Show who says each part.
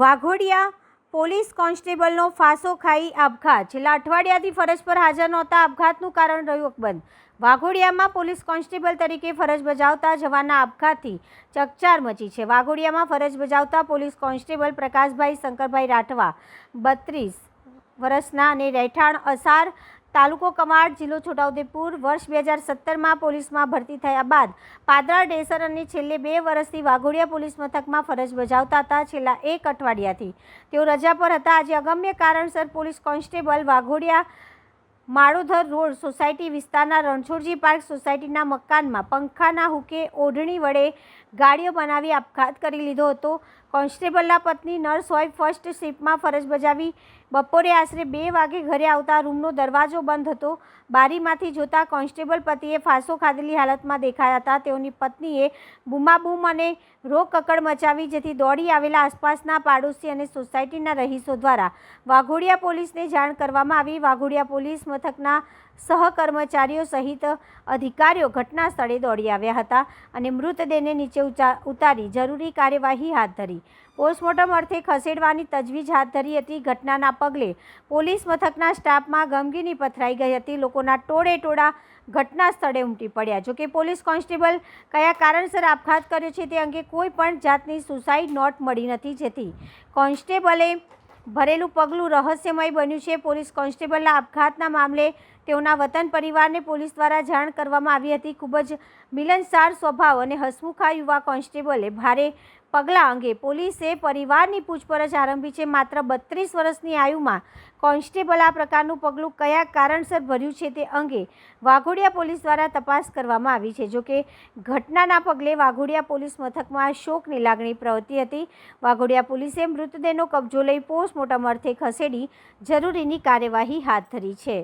Speaker 1: Waghodia police કોન્સ્ટેબલનો ફાંસો ખાઈ આપઘાત. છેલ્લા અઠવાડિયાથી ફરજ પર હાજર નહોતા. આપઘાતનું કારણ રહ્યું અકબંધ. વાઘોડિયામાં પોલીસ કોન્સ્ટેબલ તરીકે ફરજ બજાવતા જવાના આપઘાતથી ચકચાર મચી છે. વાઘોડિયામાં ફરજ બજાવતા પોલીસ કોન્સ્ટેબલ પ્રકાશભાઈ શંકરભાઈ રાઠવા, બત્રીસ વર્ષના અને રહેઠાણ અસાર તાલુકો કમાડ, જિલ્લો છોટાઉદેપુર, વર્ષ બે હજાર સત્તરમાં પોલીસમાં ભરતી થયા બાદ પાદરા, ડેસર અને છેલ્લે બે વર્ષથી વાઘોડિયા પોલીસ મથકમાં ફરજ બજાવતા હતા. છેલ્લા એક અઠવાડિયાથી તેઓ રજા પર હતા. આજે અગમ્ય કારણસર police constable Waghodia Malodhar road society વિસ્તારના રણછોડજી પાર્ક સોસાયટીના મકાનમાં પંખાના હુકે ઓઢણી વડે ગાડીઓ બનાવી આપઘાત કરી લીધો હતો. કોન્સ્ટેબલના પત્ની નર્સ હોય ફર્સ્ટ શિફ્ટમાં ફરજ બજાવી બપોરે આશરે બે વાગે ઘરે આવતા રૂમનો દરવાજો બંધ હતો. બારીમાંથી જોતા કોન્સ્ટેબલ પતિએ ફાંસો ખાધેલી હાલતમાં દેખાયા હતા. તેઓની પત્નીએ બૂમાબૂમ અને રોકકડ મચાવી જેથી દોડી આવેલા આસપાસના પાડોશી અને સોસાયટીના રહીશો દ્વારા વાઘોડિયા પોલીસને જાણ કરવામાં આવી. વાઘોડિયા પોલીસ મથકના સહકર્મચારીઓ સહિત અધિકારીઓ ઘટના સ્થળે દોડી આવ્યા હતા અને મૃતદેહને નીચે ઉતારી જરૂરી કાર્યવાહી હાથ ધરી. પોસ્ટમોર્ટમ અર્થે ખસેડવાની તજવીજ હાથ ધરી હતી. ઘટનાના પગલે પોલીસ મથકના સ્ટાફમાં ગમગીની પથરાઈ ગઈ હતી. લોકોના ટોળે ટોળા ઘટના સ્થળે ઉમટી પડ્યા. જોકે પોલીસ કોન્સ્ટેબલ કયા કારણસર આપઘાત કર્યો છે તે અંગે કોઈ પણ જાતની સુસાઇડ નોટ મળી નથી જેથી કોન્સ્ટેબલે ભરેલું પગલું રહસ્યમય બન્યું છે. પોલીસ કોન્સ્ટેબલના આપઘાતના મામલે તેઓના વતન પરિવારને પોલીસ દ્વારા જાણ કરવામાં આવી હતી. ખૂબ જ મિલનસાર સ્વભાવ અને હસમુખા યુવા કોન્સ્ટેબલે ભારે પગલાં અંગે પોલીસે પરિવારની પૂછપરછ આરંભી છે. માત્ર બત્રીસ વર્ષની આયુમાં કોન્સ્ટેબલ આ પ્રકારનું પગલું કયા કારણસર ભર્યું છે તે અંગે વાઘોડિયા પોલીસ દ્વારા તપાસ કરવામાં આવી છે. જોકે ઘટનાના પગલે વાઘોડિયા પોલીસ મથકમાં શોકની લાગણી પ્રવર્તી હતી. વાઘોડિયા પોલીસે મૃતદેહનો કબજો લઈ પોસ્ટમોર્ટમ અર્થે ખસેડી જરૂરીની કાર્યવાહી હાથ ધરી છે.